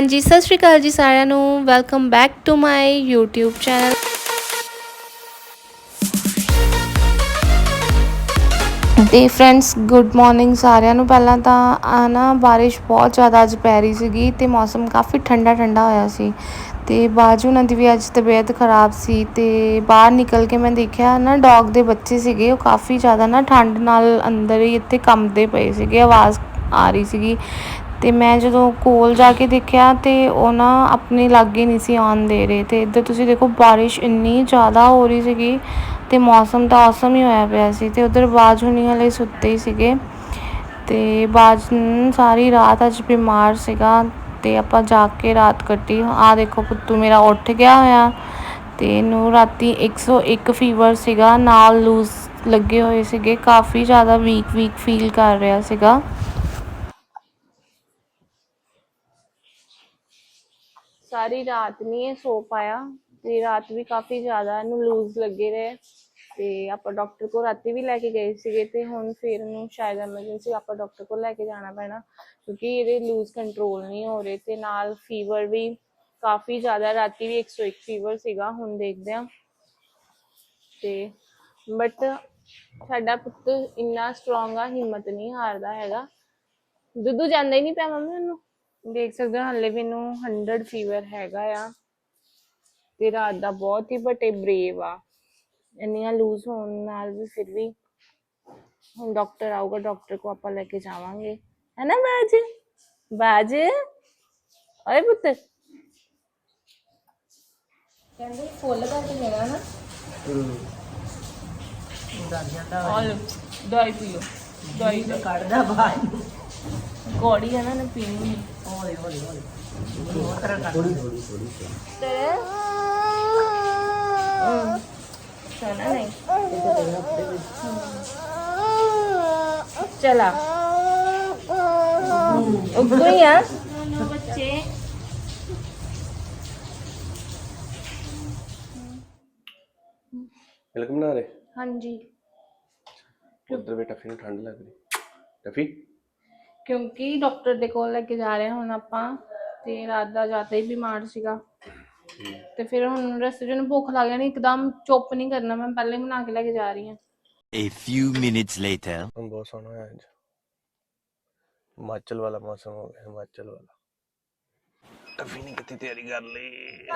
ਹਾਂਜੀ, ਸਤਿ ਸ਼੍ਰੀ ਅਕਾਲ ਜੀ ਸਾਰਿਆਂ ਨੂੰ। Welcome back to my YouTube channel ਤੇ ਫਰੈਂਡਸ ਗੁੱਡ ਮਾਰਨਿੰਗ ਸਾਰਿਆਂ ਨੂੰ। ਪਹਿਲਾਂ ਤਾਂ, ਆ ਨਾ, ਬਾਰਿਸ਼ ਬਹੁਤ ਜ਼ਿਆਦਾ ਅੱਜ ਪੈ ਰਹੀ ਸੀਗੀ ਤੇ ਮੌਸਮ ਕਾਫੀ ਠੰਡਾ ਠੰਡਾ ਹੋਇਆ ਸੀ। ਤੇ ਬਾਜੂ ਉਹਨਾਂ ਦੀ ਵੀ ਅੱਜ ਤਬੀਅਤ ਖਰਾਬ ਸੀ ਤੇ ਬਾਹਰ ਨਿਕਲ ਕੇ ਮੈਂ ਦੇਖਿਆ ਨਾ ਡੌਗ ਦੇ ਬੱਚੇ ਸੀਗੇ, ਉਹ ਕਾਫੀ ਜ਼ਿਆਦਾ ਨਾ ਠੰਡ ਨਾਲ ਅੰਦਰ ਹੀ ਇੱਥੇ ਕੰਬਦੇ ਪਏ ਸੀਗੇ। ਆਵਾਜ਼ ਆ ਰਹੀ ਸੀਗੀ ਤੇ ਮੈਂ ਜਦੋਂ ਕੋਲ ਜਾ ਕੇ ਦੇਖਿਆ ਤੇ ਉਹ ਨਾ ਆਪਣੇ ਲਾਗੇ ਨਹੀਂ ਸੀ ਆਉਣ ਦੇ ਰਹੇ ਤੇ ਇੱਧਰ ਤੁਸੀਂ ਦੇਖੋ ਬਾਰਿਸ਼ ਇੰਨੀ ਜ਼ਿਆਦਾ ਹੋ ਰਹੀ ਸੀਗੀ ਤੇ ਮੌਸਮ ਤਾਂ ਔਸਮ ਹੀ ਹੋਇਆ ਪਿਆ ਸੀ ਤੇ ਉਧਰ ਬਾਜ ਹੁਣੀ ਵਾਲੇ ਸੁੱਤੇ ਹੀ ਸੀਗੇ ਤੇ ਬਾਜ ਸਾਰੀ ਰਾਤ ਅੱਜ ਬਿਮਾਰ ਸੀਗਾ ਤੇ ਆਪਾਂ ਜਾ ਕੇ ਰਾਤ ਕੱਟੀ ਆ ਦੇਖੋ ਪੁੱਤੂ ਮੇਰਾ ਉੱਠ ਗਿਆ ਹੋਇਆ ਤੇ ਇਹਨੂੰ ਰਾਤੀ 101 ਫੀਵਰ ਸੀਗਾ, ਨਾਲ ਲੂਜ਼ ਲੱਗੇ ਹੋਏ ਸੀਗੇ, ਕਾਫੀ ਜ਼ਿਆਦਾ ਵੀਕ ਵੀਕ ਫੀਲ ਕਰ ਰਿਹਾ ਸੀਗਾ। ਸਾਰੀ ਰਾਤ ਨਹੀਂ ਇਹ ਸੋ ਪਾਇਆ ਤੇ ਰਾਤ ਵੀ ਕਾਫੀ ਜ਼ਿਆਦਾ ਇਹਨੂੰ ਲੂਜ਼ ਲੱਗੇ ਰਹੇ। ਤੇ ਆਪਾਂ ਡਾਕਟਰ ਕੋਲ ਰਾਤੀ ਵੀ ਲੈ ਕੇ ਗਏ ਸੀਗੇ ਤੇ ਹੁਣ ਫਿਰ ਇਹਨੂੰ ਸ਼ਾਇਦ ਐਮਰਜੈਂਸੀ ਆਪਾਂ ਡਾਕਟਰ ਕੋਲ ਲੈ ਕੇ ਜਾਣਾ ਪੈਣਾ ਕਿਉਂਕਿ ਇਹਦੇ ਲੂਜ਼ ਕੰਟਰੋਲ ਨਹੀਂ ਹੋ ਰਹੇ ਤੇ ਨਾਲ ਫੀਵਰ ਵੀ ਕਾਫੀ ਜ਼ਿਆਦਾ, ਰਾਤੀ ਵੀ 101 ਫੀਵਰ ਸੀਗਾ, ਹੁਣ ਦੇਖਦੇ ਆ ਤੇ ਬਟ ਸਾਡਾ ਪੁੱਤ ਇੰਨਾ ਸਟਰੋਂਗ ਆ, ਹਿੰਮਤ ਨਹੀਂ ਹਾਰਦਾ ਹੈਗਾ। ਦੁੱਧੂ ਜਾਂਦਾ ਹੀ ਨਹੀਂ ਪਿਆ ਮੰਮੀ ਉਹਨੂੰ? ਦੇਖ ਸਕਦੇ ਹੋ ਹਲੇ ਵੀ ਇਹਨੂੰ 100 ਫੀਵਰ ਹੈਗਾ ਆ ਤੇ ਰਾਤ ਦਾ ਬਹੁਤ ਹੀ ਬਟੇ ਬਰੇਵ ਆ। ਇੰਨੀਆਂ ਲੂਜ਼ ਹੋਣ ਨਾਲ ਵੀ ਫਿਰ ਵੀ ਹੁਣ ਡਾਕਟਰ ਆਊਗਾ ਡਾਕਟਰ ਕੋ ਆਪਾਂ ਲੈ ਕੇ ਜਾਵਾਂਗੇ। ਹੈ ਨਾ ਬਾਜ? ਬਾਜ? ਓਏ ਪੁੱਤ। ਕਹਿੰਦੇ ਫੁੱਲ ਕਰਕੇ ਮੇਰਾ ਨਾ। ਆਲ ਦਵਾਈ ਪੀ ਲਓ। ਦਵਾਈ ਦਾ। ਕੱਢਦਾ ਬਾਹਰ ਨੂੰ। ਗੋੜੀ ਹੈ ਨਾ ਨੇ ਪੀਣੀ ਹੌਲੀ ਹੌਲੀ ਹੌਲੀ। ਹੋਰ ਤਰ੍ਹਾਂ ਕਰ ਤੇ ਸੁਣਾ ਨਹੀਂ। ਚਲਾ ਉੱਗੋ ਹੀ ਆ। ਬੱਚੇ। ਮਿਲਕ ਬਣਾ ਰਹੇ? ਹਾਂਜੀ। ਉਧਰ ਵੀ ਟਫੀ ਨੂੰ ਠੰਡ ਲੱਗ ਰਹੀ। ਟਫੀ ਕਿਉਂਕਿ ਡਾਕਟਰ ਦੇ ਕੋਲ ਲੈ ਕੇ ਜਾ ਰਹੇ ਹਾਂ ਹੁਣ ਆਪਾਂ ਤੇ ਰਾਤ ਦਾ ਜ਼ਿਆਦਾ ਹੀ ਬਿਮਾਰ ਸੀਗਾ। ਤੇ ਫਿਰ ਹੁਣ ਰਸਤੇ 'ਚ ਭੁੱਖ ਲੱਗ ਜਾਣੀ ਇੱਕਦਮ ਚੁੱਪ ਨਹੀਂ ਕਰਨਾ ਮੈਂ ਪਹਿਲੇ ਹੀ ਬਣਾ ਕੇ ਲੈ ਕੇ ਜਾ ਰਹੀ ਹਾਂ। A few minutes later. ਹੁਣ ਬਹੁਤ ਸੋਹਣਾ ਹੋਇਆ ਅੱਜ। ਹਿਮਾਚਲ ਵਾਲਾ ਮੌਸਮ ਹੋ ਗਿਆ ਹਿਮਾਚਲ ਵਾਲਾ। ਟਫੀ ਨੇ ਕਿੱਥੇ ਤਿਆਰੀ ਕਰ ਲਈ।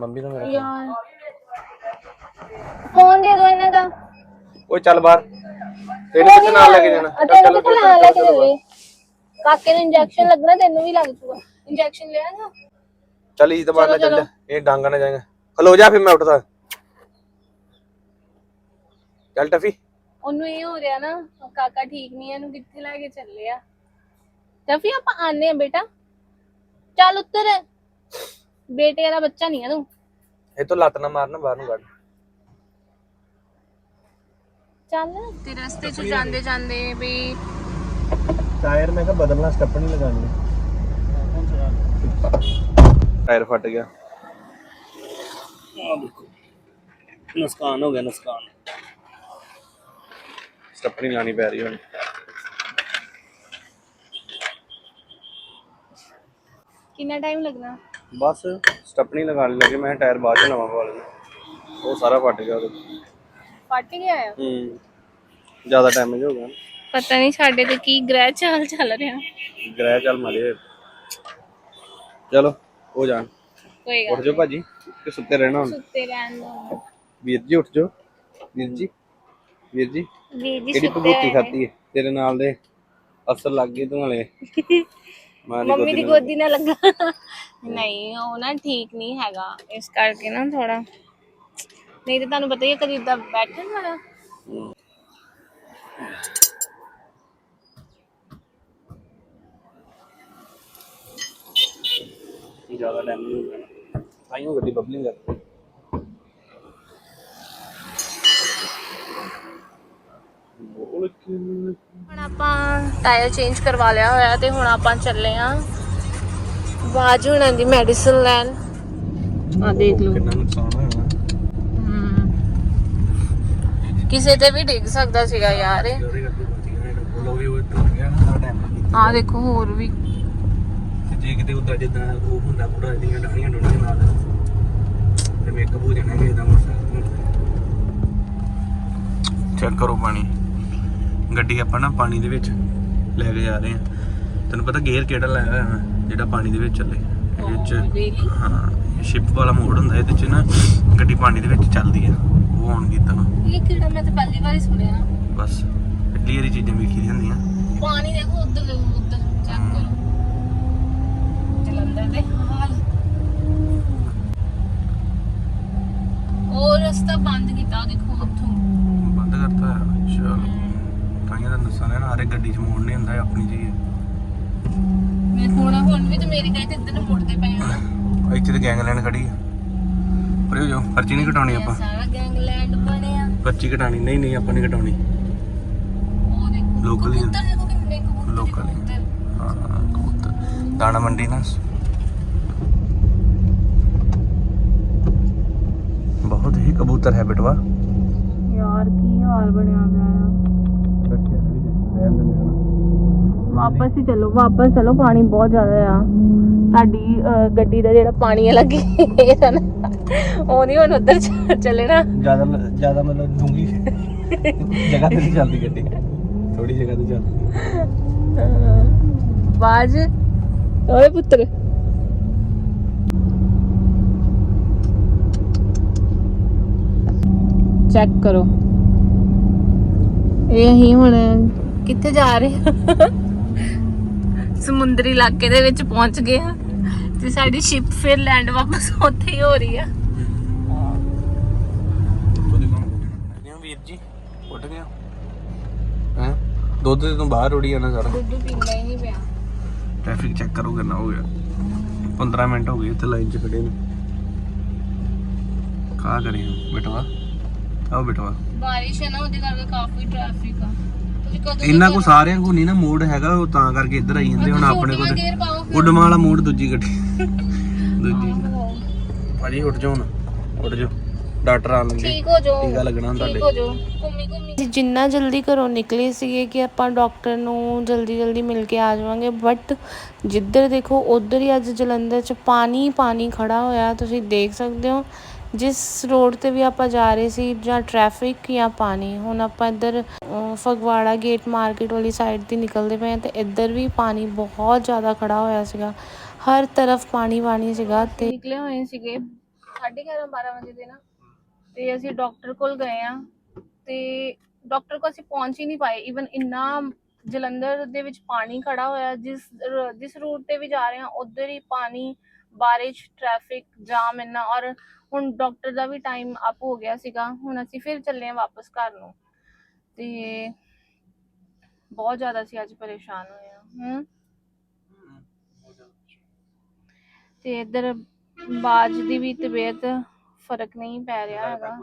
ਮੰਮੀ ਦਾ ਮੇਰਾ ਯਾਰ ਫੋਨ ਦੇ ਦੋ ਇਹਨਾਂ ਦਾ। ਓਏ ਚੱਲ ਬਾਹਰ। ਤੈਨੂੰ ਕਿੱਥੇ ਨਾਲ ਲੈ ਕੇ ਜਾਣਾ? ਚੱਲ ਚੱਲ ਕਿੱਥੇ ਨਾਲ ਲੈ ਕੇ ਕਾਕੇ ਨੂੰ ਇੰਜੈਕਸ਼ਨ ਲੱਗਣਾ ਤੈਨੂੰ ਵੀ ਲੱਗ ਜੂਗਾ। ਇੰਜੈਕਸ਼ਨ ਲਿਆ ਨਾ। ਚੱਲ ਇਹ ਤਾਂ ਬਾਹਰ ਨਾ ਚੱਲ ਇਹ ਡਾਂਗਾ ਨਾ ਜਾਏਗਾ। ਖਲੋ ਜਾ ਫਿਰ ਮੈਂ ਉੱਠਦਾ। ਚੱਲ ਟਫੀ। ਉਹਨੂੰ ਇਹ ਹੋ ਰਿਹਾ ਨਾ ਕਾਕਾ ਠੀਕ ਨਹੀਂ ਇਹਨੂੰ ਕਿੱਥੇ ਲੈ ਕੇ ਚੱਲੇ ਆ? ਰਫੀ ਆਪਾਂ ਆਨੇ ਆ ਬੇਟਾ। ਚੱਲ ਉੱਤਰ। ਬੇਟੇ ਵਾਲਾ ਬੱਚਾ ਨਹੀਂ ਆ ਤੂੰ। ਇਹ ਤੋਂ ਲੱਤ ਨਾ ਮਾਰਨਾ ਬਾਹਰ ਨੂੰ ਕੱਢ। ਚੱਲ। ਤੇ ਰਸਤੇ 'ਚ ਜਾਂਦੇ ਜਾਂਦੇ ਵੀ ਟਾਇਰ ਮੈਂ ਕਿਹਾ ਬਦਲਣਾ ਸਟੈਪ ਨਹੀਂ ਲਗਾਣੀ ਟਾਇਰ ਫਟ ਗਿਆ। ਆ ਦੇਖੋ ਨੁਕਸਾਨ ਹੋ ਗਿਆ ਨੁਕਸਾਨ। ਸਟੈਪ ਨਹੀਂ ਲਾਣੀ ਪੈ ਰਹੀ ਹੁਣ। ਕਿੰਨਾ ਟਾਈਮ ਲੱਗਣਾ? ਬਸ ਸਟੈਪ ਨਹੀਂ ਲਗਾਣ ਲੱਗੇ ਮੈਂ ਟਾਇਰ ਬਾਅਦ ਚ ਨਵਾਂ ਪਵਾ ਲੈਣਾ ਉਹ ਸਾਰਾ ਫਟ ਗਿਆ ਉਹਦੇ। ਫਟ ਗਿਆ ਆ? ਹੂੰ ਜ਼ਿਆਦਾ ਡੈਮੇਜ ਹੋ ਗਿਆ। ਪਤਾ ਨਹੀਂ ਸਾਡੇ ਤੇ ਕੀ ਗ੍ਰਹਿ ਚਾਲ ਚੱਲ ਰਿਹਾ। ਗ੍ਰਹਿ ਚੱਲ ਮਾਰੇ ਚਲੋ ਹੋ ਜਾਣ। ਕੋਈ ਉੱਠ ਜਾਓ ਭਾਜੀ ਕਿ ਸੁੱਤੇ ਰਹਿਣਾ ਹੁਣ? ਸੁੱਤੇ ਰਹਿਣ ਦੋ। ਵੀਰ ਜੀ ਉੱਠ ਜਾਓ। ਵੀਰ ਜੀ ਵੀਰ ਜੀ ਵੀਰ ਜੀ ਕਿਹੜੀ ਸੁੱਤੇ ਭਗੂਤੀ ਹੋਏ ਖਾਤੀ ਹੈ ਤੇਰੇ ਨਾਲ ਦੇ ਅਸਰ ਲੱਗ ਗਏ ਤੂੰ ਹਲੇ। ਮਾਂ ਦੀ ਮੰਮੀ ਦੀ ਗੋਦੀ ਗੋਦੀ ਨਾਲ ਲੱਗਾ। ਨਹੀਂ ਉਹ ਨਾ ਠੀਕ ਨਹੀਂ ਹੈਗਾ। ਇਸ ਕਰਕੇ ਨਾ ਥੋੜਾ ਨਹੀਂ ਤੇ ਤੁਹਾਨੂੰ ਪਤਾ ਹੀ ਹੈ ਕਦੀ ਦਾ ਬੈਠਣ ਵਾਲਾ। ਜ਼ਿਆਦਾ ਡੈਮੇਜ ਹੋ ਗਿਆ ਆਈਓ ਗੱਡੀ ਬਬਲਿੰਗ ਕਰਦੀ ਹੁਣ ਆਪਾਂ ਟਾਇਰ ਚੇਂਜ ਕਰਵਾ ਲਿਆ ਹੋਇਆ ਤੇ ਹੁਣ ਆਪਾਂ ਚੱਲੇ ਆਂ ਬਾਜ ਹੁਣਾਂ ਦੀ ਮੈਡੀਸਨ ਲੈਣ। ਆ ਦੇਖ ਲਓ। ਕਿੰਨਾ ਨੁਕਸਾਨ ਹੋਇਆ। ਕਿਸੇ ਤੇ ਵੀ ਡਿੱਗ ਸਕਦਾ ਸੀਗਾ ਯਾਰ ਇਹ। ਉਹਦੇ ਕਰਕੇ ਬਚ ਗਿਆ ਇਹ ਲੋਕ ਵੀ ਉਹ ਟੁੱਟ ਗਿਆ ਨਾ ਸਾਡਾ ਟਾਈਮ ਆ ਦੇਖੋ ਹੋਰ ਵੀ। ਤੇ ਜੇ ਕਿਤੇ ਉਦਾਂ ਜਿੱਦਾਂ ਉਹ ਹੁੰਦਾ ਪੂਰਾ ਜਿਹੜੀਆਂ ਡਾਣੀਆਂ ਡੋਣੀਆਂ ਨਾਲ ਤੇ ਮੇਕਅਪ ਹੋ ਜਾਣਾ ਕਿ ਇਦਾਂ ਚੈੱਕ ਕਰੋ ਪਾਣੀ। ਗੱਡੀ ਆਪਾਂ ਨਾ ਪਾਣੀ ਦੇ ਵਿੱਚ ਲੈ ਕੇ ਜਾ ਰਹੇ ਹਾਂ। ਤੈਨੂੰ ਪਤਾ ਗੇਅਰ ਕਿਹੜਾ ਲਾਇਆ ਹੋਇਆ ਮੈਂ ਜਿਹੜਾ ਪਾਣੀ ਦੇ ਵਿੱਚ ਚੱਲੇ। ਇਹਦੇ ਵਿੱਚ ਹਾਂ ਸ਼ਿਪ ਵਾਲਾ ਮੋਡ ਹੁੰਦਾ ਇਹਦੇ ਚ ਨਾ ਗੱਡੀ ਪਾਣੀ ਦੇ ਵਿੱਚ ਚੱਲਦੀ ਆ। ਔਨ ਕੀਤਾ ਇਹ ਕਿਹੜਾ? ਮੈਂ ਤਾਂ ਪਹਿਲੀ ਵਾਰੀ ਸੁਣਿਆ। ਬਸ ਪਹਿਲੀ ਵਾਰੀ ਚੀਜ਼ਾਂ ਵੇਖੀ ਦੀਆਂ ਹੁੰਦੀਆਂ। ਪਾਣੀ ਦੇਖੋ ਉੱਧਰ ਉੱਧਰ ਚੈੱਕ ਕਰੋ। ਜਲੰਧਰ ਦੇ ਹਾਲ। ਉਹ ਰਸਤਾ ਬੰਦ ਕੀਤਾ ਦੇਖੋ ਉੱਥੋਂ। ਬੰਦ ਕਰਤਾ ਹੈ। ਚਲੋ ਤਾਂ ਦੱਸਾਂ ਨਾ ਹਰੇ ਗੱਡੀ 'ਚ ਮੋੜ ਨਹੀਂ ਹੁੰਦਾ ਆਪਣੀ ਚੀਜ਼। ਮੈਂ ਹੁਣ ਹੁਣ ਵੀ ਤੇ ਮੇਰੀ ਕਹੇ ਤੇ ਇੱਧਰ ਨੂੰ ਮੁੜਦੇ ਪਏ ਆ। ਹੈ ਇੱਥੇ ਤੇ ਗੈਂਗਲੈਂਡ ਖੜੀ ਹੈ ਪਰ ਇਹ ਜੋ ਪਰਚੀ ਨਹੀਂ ਕਟਾਉਣੀ ਇਹ ਆਪਾਂ ਸਾਰਾ ਗੈਂਗਲੈਂਡ ਬਣਿਆ ਪਰਚੀ ਕਟਾਣੀ ਨਹੀਂ ਨਹੀਂ ਆਪਾਂ ਨਹੀਂ ਦੇਖੋ Local ਹੀ Local ਹੀ। ਹਾਂ ਕਬੂਤਰ। ਦਾਣਾ ਮੰਡੀ ਨਾ। ਬਹੁਤ ਹੀ ਕਬੂਤਰ ਹੈ ਬਟਵਾ। ਯਾਰ ਕੀ ਹਾਲ ਬਣਿਆ ਪਿਆ ਆ? ਵਾਪਸ ਹੀ ਚਲੋ ਵਾਪਸ ਚਲੋ ਪਾਣੀ ਬਹੁਤ ਜ਼ਿਆਦਾ ਆ। ਸਾਡੀ ਗੱਡੀ ਦਾ ਜਿਹੜਾ ਪਾਣੀ ਆ ਲੱਗੇ ਇਹਦਾ ਨਾ ਉਹ ਨਹੀਂ ਹੁਣ ਉਧਰ ਚੱਲੇ ਨਾ ਜ਼ਿਆਦਾ ਜ਼ਿਆਦਾ ਮਤਲਬ ਡੂੰਗੀ ਜਗ੍ਹਾ ਤੇ ਨਹੀਂ ਚੱਲਦੀ ਗੱਡੀ। ਥੋੜੀ ਜਗ੍ਹਾ ਤੇ ਚੱਲਦੀ। ਬਾਜ। ਓਏ ਪੁੱਤਰ। ਚੈੱਕ ਕਰੋ। ਇਹ ਅਸੀਂ ਹੁਣ ਕਿੱਥੇ ਜਾ ਰਹੇ ਹਾਂ? ਸਮੁੰਦਰੀ ਇਲਾਕੇ ਦੇ ਵਿੱਚ ਪਹੁੰਚ ਗਏ ਹਾਂ ਤੇ ਸਾਡੀ ਸ਼ਿਪ ਫਿਰ ਲੈਂਡ ਵਾਪਸ ਉੱਥੇ ਹੀ ਹੋ ਰਹੀ ਆ। ਵੀਰ ਜੀ? ਉੱਠ ਗਿਆ ਹੈ। ਦੁੱਧ ਤੇ ਤੂੰ ਬਾਹਰ ਉੜੀ ਜਾਣਾ ਸਾਰਾ। ਦੁੱਧ ਪੀਂਦਾ ਹੀ ਨਹੀਂ ਪਿਆ। ਟ੍ਰੈਫਿਕ ਚੈੱਕ ਕਰੋ ਕਿੰਨਾ ਹੋ ਗਿਆ। 15 ਮਿੰਟ ਹੋ ਗਏ ਇੱਥੇ ਲਾਈਨ 'ਚ ਖੜੇ ਨੂੰ। ਕਾ ਕਰੀ ਬਿਟਵਾ? ਆਓ ਬਿਟਵਾ। ਬਾਰਿਸ਼ ਹੈ ਨਾ ਉਹਦੇ ਕਰਕੇ ਕਾਫੀ ਟ੍ਰੈਫਿਕ ਆ। ਇੰਨਾ ਕੋ ਸਾਰਿਆਂ ਕੋ ਨਹੀਂ ਨਾ ਮੂਡ ਹੈਗਾ ਉਹ ਤਾਂ ਕਰਕੇ ਇੱਧਰ ਆਈ ਜਾਂਦੇ ਹੁਣ ਆਪਣੇ ਕੋਲ ਗੇਰ ਪਾਓ ਫਿਰ। ਉਡਮ ਵਾਲਾ ਮੂਡ ਦੂਜੀ ਗੱਡੀ। ਦੂਜੀ। ਭਾਜੀ ਉੱਠ ਜਾਓ ਹੁਣ। ਉੱਠ ਜਾਓ। ਡਾਕਟਰ ਆਣ ਲੱਗੇ ਠੀਕ ਹੋ ਜਾਓ। ਟੀਕਾ ਲੱਗਣਾ ਹੁਣ ਠੀਕ ਤੁਹਾਡੇ ਹੋ ਜਾਓ। ਘੁੰਮੀ ਘੁੰਮੀ। ਜਿੰਨਾ ਜਲਦੀ ਘਰੋਂ ਨਿਕਲੇ ਸੀਗੇ ਕਿ ਆਪਾਂ ਡਾਕਟਰ ਨੂੰ ਜਲਦੀ ਜਲਦੀ ਮਿਲ ਕੇ ਆ ਜਾਵਾਂਗੇ ਬਟ ਜਿੱਧਰ ਦੇਖੋ ਉਧਰ ਹੀ ਅੱਜ ਜਲੰਧਰ 'ਚ ਪਾਣੀ ਪਾਣੀ ਖੜਾ ਹੋਇਆ ਤੁਸੀਂ ਦੇਖ ਸਕਦੇ ਹੋ। ਜਿਸ ਰੋਡ ਤੇ ਵੀ ਆਪਾਂ ਜਾ ਰਹੇ ਸੀ ਜਾਂ ਟ੍ਰੈਫਿਕ ਜਾਂ ਪਾਣੀ, ਹੁਣ ਆਪਾਂ ਇੱਧਰ ਫਗਵਾੜਾ ਗੇਟ ਮਾਰਕੀਟ ਵਾਲੀ ਸਾਈਡ ਦੀ ਨਿਕਲਦੇ ਪਏ ਹਾਂ ਤੇ ਇੱਧਰ ਵੀ ਪਾਣੀ ਬਹੁਤ ਜ਼ਿਆਦਾ ਖੜਾ ਹੋਇਆ ਸੀਗਾ। ਹਰ ਤਰਫ ਪਾਣੀ ਪਾਣੀ ਸੀਗਾ ਤੇ ਨਿਕਲੇ ਹੋਏ ਸੀਗੇ 11:30 12 ਵਜੇ ਦੇ ਨਾ। ਤੇ ਅਸੀਂ ਡਾਕਟਰ ਕੋਲ ਗਏ ਆ ਤੇ ਡਾਕਟਰ ਕੋਲ ਅਸੀਂ ਪਹੁੰਚ ਹੀ ਨਹੀਂ ਪਾਏ। ਇਵਨ ਇੰਨਾ ਜਲੰਧਰ ਦੇ ਵਿੱਚ ਪਾਣੀ ਖੜਾ ਹੋਇਆ, ਜਿਸ ਜਿਸ ਰੂਟ ਤੇ ਵੀ ਜਾ ਰਹੇ ਆ ਉਧਰ ਹੀ ਪਾਣੀ ਬਾਰਿਸ਼ ਟ੍ਰੈਫਿਕ ਜਾਮ ਇੰਨਾ ਔਰ ਹੁਣ ਡਾਕਟਰ ਦਾ ਵੀ ਟਾਈਮ ਅਪ ਹੋ ਗਿਆ ਸੀਗਾ ਹੁਣ ਅਸੀਂ ਫਿਰ ਚੱਲੇ ਆ ਵਾਪਸ ਘਰ ਨੂੰ। ਤੇ ਬਹੁਤ ਜ਼ਿਆਦਾ ਸੀ ਅੱਜ ਪਰੇਸ਼ਾਨ ਹੋਏ ਆ ਹੂੰ। ਤੇ ਇੱਧਰ ਬਾਜ ਦੀ ਵੀ ਤਬੀਅਤ ਫ਼ਰਕ ਨਹੀਂ ਪੈ ਰਿਹਾ ਹੈਗਾ।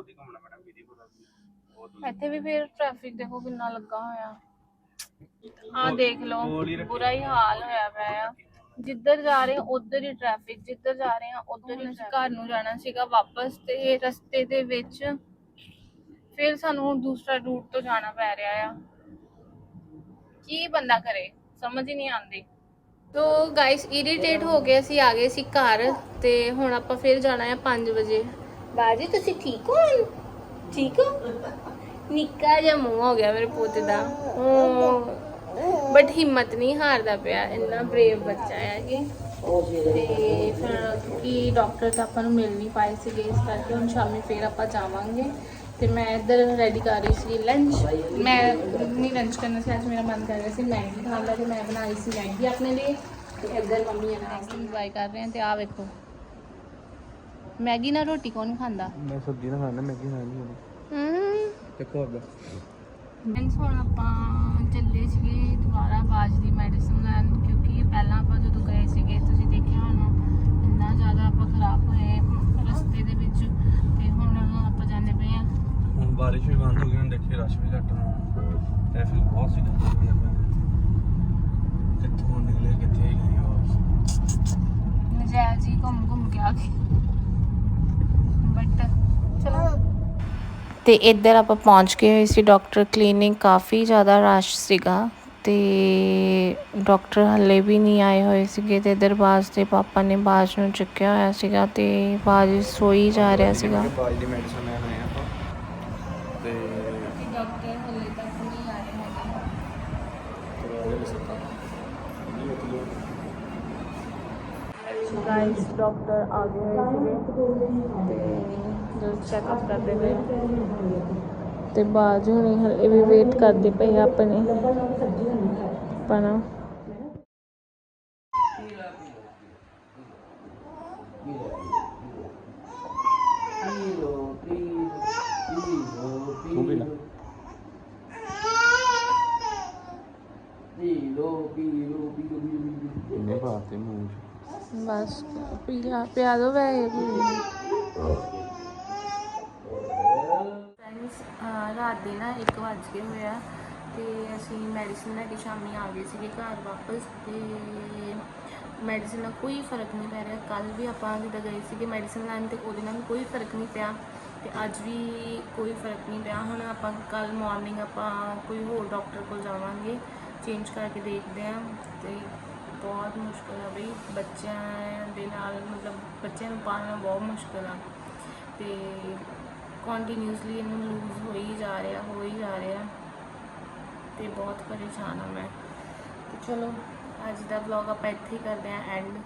ਇੱਥੇ ਵੀ ਫਿਰ ਟ੍ਰੈਫਿਕ ਦੇਖੋ ਕਿੰਨਾ ਲੱਗਾ ਹੋਇਆ। ਆ ਦੇਖ ਲਓ ਬੁਰਾ ਹੀ ਹਾਲ ਹੋਇਆ ਪਿਆ ਆ। ਜਿੱਧਰ ਜਾ ਰਹੇ ਹਾਂ ਉਧਰ ਹੀ ਟ੍ਰੈਫਿਕ ਜਿੱਧਰ ਜਾ ਰਹੇ ਹਾਂ ਉਧਰ ਹੀ ਘਰ ਨੂੰ ਜਾਣਾ ਸੀਗਾ ਵਾਪਸ ਤੇ ਰਸਤੇ ਦੇ ਵਿੱਚ ਫਿਰ ਸਾਨੂੰ ਹੁਣ ਦੂਸਰਾ ਰੂਟ ਤੋਂ ਜਾਣਾ ਪੈ ਰਿਹਾ ਆ। ਕੀ ਬੰਦਾ ਕਰੇ? ਸਮਝ ਹੀ ਨਹੀਂ ਆਉਂਦੀ। ਤੋ ਗਾਇਸ ਇਰੀਟੇਟ ਹੋ ਗਏ ਅਸੀਂ ਆ ਗਏ ਸੀ ਘਰ ਤੇ ਹੁਣ ਆਪਾਂ ਫਿਰ ਜਾਣਾ ਹੈ 5 ਵਜੇ। ਬਾਜੀ ਤੁਸੀਂ ਠੀਕ ਹੋ? ਠੀਕ ਹੋ? ਨਿੱਕਾ ਜਿਹਾ ਮੂੰਹ ਹੋ ਗਿਆ ਮੇਰੇ ਪੁੱਤ ਦਾ। ਬਟ ਹਿੰਮਤ ਨਹੀਂ ਹਾਰਦਾ ਪਿਆ ਇੰਨਾ ਬਰੇਵ ਬੱਚਾ ਹੈ ਕਿ ਤੇ ਫਿਰ ਕੀ ਡਾਕਟਰ ਤਾਂ ਆਪਾਂ ਨੂੰ ਮਿਲ ਨਹੀਂ ਪਾਏ ਸੀਗੇ ਇਸ ਕਰਕੇ ਹੁਣ ਸ਼ਾਮੀ ਫਿਰ ਆਪਾਂ ਜਾਵਾਂਗੇ। ਤੇ ਮੈਂ ਇੱਧਰ ਰੈਡੀ ਕਰ ਰਹੀ ਸੀ ਲੰਚ ਮੈਂ ਨਹੀਂ ਲੰਚ ਕਰਨਾ ਸੀ ਅੱਜ ਮੇਰਾ ਮਨ ਕਰ ਰਿਹਾ ਸੀ ਮੈਗੀ ਖਾਣ ਦਾ ਤੇ ਮੈਂ ਬਣਾਈ ਸੀ ਮੈਗੀ ਆਪਣੇ ਲਈ। ਤੇ ਇੱਧਰ ਮੰਮੀ ਮੈਗੀ ਬਾਈ ਕਰ ਰਹੇ ਆ ਤੇ ਆ ਵੇਖੋ। ਮੈਗੀ ਨਾਲ ਰੋਟੀ ਕੌਣ ਖਾਂਦਾ? ਮੈਂ ਸਬਜ਼ੀ ਨਾ ਖਾਣਾ ਮੈਂ ਕੀ ਖਾਣੀ ਹੋਣੀ ਹੂੰ ਦੇਖੋ ਅੱਗਾ। ਫਰੈਂਡਸ ਹੁਣ ਆਪਾਂ ਚੱਲੇ ਸੀਗੇ ਦੁਬਾਰਾ ਬਾਜ ਦੀ ਮੈਡੀਸਨ ਲੈਣ ਕਿਉਂਕਿ ਪਹਿਲਾਂ ਆਪਾਂ ਜਦੋਂ ਗਏ ਸੀਗੇ ਤੁਸੀਂ ਦੇਖਿਆ ਹੋਣਾ ਇੰਨਾ ਜ਼ਿਆਦਾ ਆਪਾਂ ਖਰਾਬ ਹੋਏ ਰਸਤੇ ਦੇ ਵਿੱਚ ਤੇ ਹੁਣ ਆਪਾਂ ਜਾਂਦੇ ਪਏ ਆ ਹੁਣ ਬਾਰਿਸ਼ ਵੀ ਬੰਦ ਹੋ ਗਈ ਹੁਣ ਦੇਖੀ ਰਸ਼ ਵੀ ਘੱਟ ਹੋਣਾ। ਟ੍ਰੈਫਿਕ ਬਹੁਤ ਸੀ ਕਿੱਥੋਂ ਨਿਕਲੇ ਕਿੱਥੇ ਗਏ ਵਾਪਸ। ਨਜਾਇਜ਼ ਹੀ ਘੁੰਮ ਘੁੰਮ ਕੇ ਆ ਗਏ ਬਟ ਚਲੋ ਤੇ ਇੱਧਰ ਆਪਾਂ ਪਹੁੰਚ ਗਏ ਹੋਏ ਸੀ ਡਾਕਟਰ ਕਲੀਨਿਕ ਕਾਫੀ ਜ਼ਿਆਦਾ ਰਸ਼ ਸੀਗਾ ਤੇ ਡਾਕਟਰ ਹੱਲੇ ਵੀ ਨਹੀਂ ਆਏ ਹੋਏ ਸੀਗੇ ਤੇ ਇੱਧਰ ਬਾਜ ਦੇ ਪਾਪਾ ਨੇ ਬਾਜ ਨੂੰ ਚੁੱਕਿਆ ਹੋਇਆ ਸੀਗਾ ਤੇ ਬਾਜ ਸੋਈ ਜਾ ਰਿਹਾ ਸੀਗਾ। ਬਾਜ ਦੀ ਮੈਡੀਸਨ ਲੈ ਆਏ ਆਪਾਂ। ਤੇ ਡਾਕਟਰ ਹੱਲੇ ਤੱਕ ਨਹੀਂ ਆਏ ਗਾਇਸ ਡਾਕਟਰ ਆ ਗਏ ਹੋਏ ਸੀਗੇ। ਤੇ ਜੋ ਚੈੱਕਅਪ ਕਰਦੇ ਪਏ ਤੇ ਬਾਜ ਹੁਣੀ ਹਲੇ ਵੀ ਵੇਟ ਕਰਦੇ ਪਏ ਆ ਆਪਣੇ। ਪਨਾ ਤੂੰ ਵੀ ਲੈ ਇਹਨੇ ਬਾਤੇ ਮੂੰਹ ਚ। ਬਸ, ਪਿਆ ਪਿਆ ਦੋ ਵੈ ਫਰੈਂਡਸ ਰਾਤ ਦੇ ਨਾ 1 ਵੱਜ ਗਏ ਹੋਇਆ ਆ ਤੇ ਅਸੀਂ ਮੈਡੀਸਿਨ ਲੈ ਕੇ ਸ਼ਾਮੀ ਆ ਗਏ ਸੀਗੇ ਘਰ ਵਾਪਸ ਤੇ ਮੈਡੀਸਿਨ ਨਾਲ ਕੋਈ ਫ਼ਰਕ ਨਹੀਂ ਪੈ ਰਿਹਾ। ਕੱਲ ਵੀ ਆਪਾਂ ਜਿੱਦਾਂ ਗਏ ਸੀਗੇ ਮੈਡੀਸਿਨ ਲੈਣ ਤੇ ਉਹਦੇ ਨਾਲ ਵੀ ਕੋਈ ਫ਼ਰਕ ਨਹੀਂ ਪਿਆ ਤੇ ਅੱਜ ਵੀ ਕੋਈ ਫ਼ਰਕ ਨਹੀਂ ਪਿਆ। ਹੁਣ ਆਪਾਂ ਕੱਲ ਮਾਰਨਿੰਗ ਆਪਾਂ ਕੋਈ ਹੋਰ ਡਾਕਟਰ ਕੋਲ ਜਾਵਾਂਗੇ ਚੇਂਜ ਕਰਕੇ ਦੇਖਦੇ ਆ ਤੇ ਬਹੁਤ ਮੁਸ਼ਕਲ ਆ ਬਈ। ਬੱਚਿਆਂ ਦੇ ਨਾਲ, ਮਤਲਬ ਬੱਚਿਆਂ ਨੂੰ ਪਾਲਣਾ ਬਹੁਤ ਮੁਸ਼ਕਲ ਆ। ਤੇ ਕੰਟੀਨਿਊਸਲੀ ਇਹਨੂੰ ਲੂਜ਼ ਹੋ ਹੀ ਜਾ ਰਿਹਾ, ਹੋ ਹੀ ਜਾ ਰਿਹਾ। ਤੇ ਬਹੁਤ ਪਰੇਸ਼ਾਨ ਆ ਮੈਂ। ਤੇ ਚਲੋ, ਅੱਜ ਦਾ ਵਲੌਗ ਆਪਾਂ ਇੱਥੇ ਹੀ ਕਰਦੇ ਹਾਂ ਐਂਡ